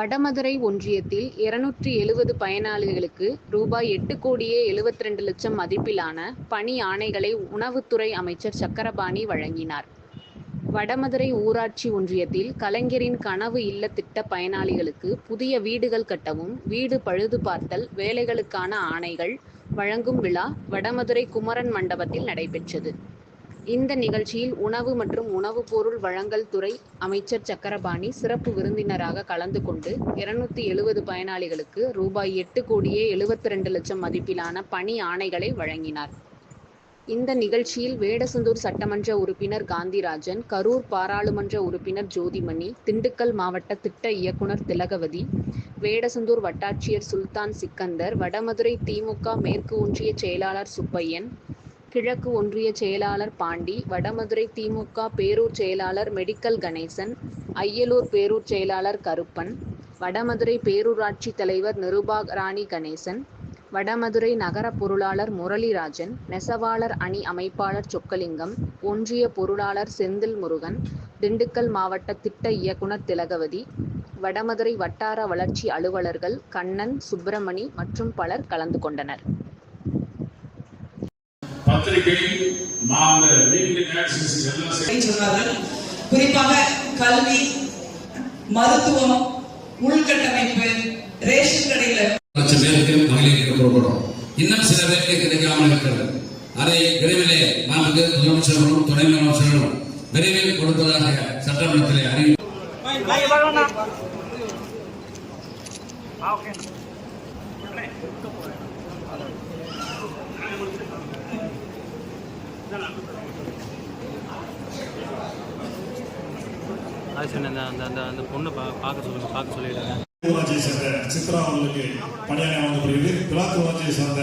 வடமதுரை ஒன்றியத்தில் இருநூற்றி எழுபது பயனாளிகளுக்கு ரூபாய் எட்டு கோடியே எழுபத்திரண்டு லட்சம் மதிப்பிலான பணி ஆணைகளை உணவுத்துறை அமைச்சர் சக்கரபாணி வழங்கினார். வடமதுரை ஊராட்சி ஒன்றியத்தில் கலைஞரின் கனவு இல்ல திட்ட பயனாளிகளுக்கு புதிய வீடுகள் கட்டவும், வீடு பழுது பார்த்தல் வேலைகளுக்கான ஆணைகள் வழங்கும் விழா வடமதுரை குமரன் மண்டபத்தில் நடைபெற்றது. இந்த நிகழ்ச்சியில் உணவு மற்றும் உணவுப் பொருள் வழங்கல் துறை அமைச்சர் சக்கரபாணி சிறப்பு விருந்தினராக கலந்து கொண்டு இருநூத்தி எழுபது பயனாளிகளுக்கு ரூபாய் எட்டு கோடியே எழுபத்திரண்டு லட்சம் மதிப்பிலான பணி ஆணைகளை வழங்கினார். இந்த நிகழ்ச்சியில் வேடசந்தூர் சட்டமன்ற உறுப்பினர் காந்திராஜன், கரூர் பாராளுமன்ற உறுப்பினர் ஜோதிமணி, திண்டுக்கல் மாவட்ட திட்ட இயக்குனர் திலகவதி, வேடசந்தூர் வட்டாட்சியர் சுல்தான் சிக்கந்தர், வடமதுரை திமுக மேற்கு ஒன்றிய செயலாளர் சுப்பையன், கிழக்கு ஒன்றிய செயலாளர் பாண்டி, வடமதுரை திமுக பேரூர் செயலாளர் மெடிக்கல் கணேசன், அய்யலூர் பேரூர் செயலாளர் கருப்பன், வடமதுரை பேரூராட்சி தலைவர் நிருபாராணி கணேசன், வடமதுரை நகர பொருளாளர் முரளிராஜன், நெசவாளர் அணி அமைப்பாளர் சொக்கலிங்கம், ஒன்றிய பொருளாளர் செந்தில் முருகன் திண்டுக்கல் மாவட்ட திட்ட இயக்குனர் திலகவதி, வடமதுரை வட்டார வளர்ச்சி அலுவலர்கள் கண்ணன், சுப்பிரமணி மற்றும் பலர் கலந்து கொண்டனர். பத்திரிகை அப்படின்னு சொன்னார்கள். குறிப்பாக கல்வி மருத்துவம் உள்கட்டமைப்பு ரேஷன் கடையில லட்சம் பேருக்கு மகளிருக்கு புறப்படும். இன்னும் சில பேருக்கு கிடைக்காமல் இருக்கிறது. அதை விரைவிலே நமக்கு முதலமைச்சர்களும் துணை முதலமைச்சர்களும் விரைவில் கொடுப்பதாக சட்டமன்றத்திலே அறிவி அந்த அந்த அந்த அந்த பொண்ணை பா பார்க்க சொல்லுங்கள் பார்க்க சொல்லிடுங்க ஊராட்சியை சேர்ந்த சித்ரா அவர்களுக்கு பணியாளர் வழங்கப்படுகிறது. பிளாத் ஊராட்சியை சேர்ந்த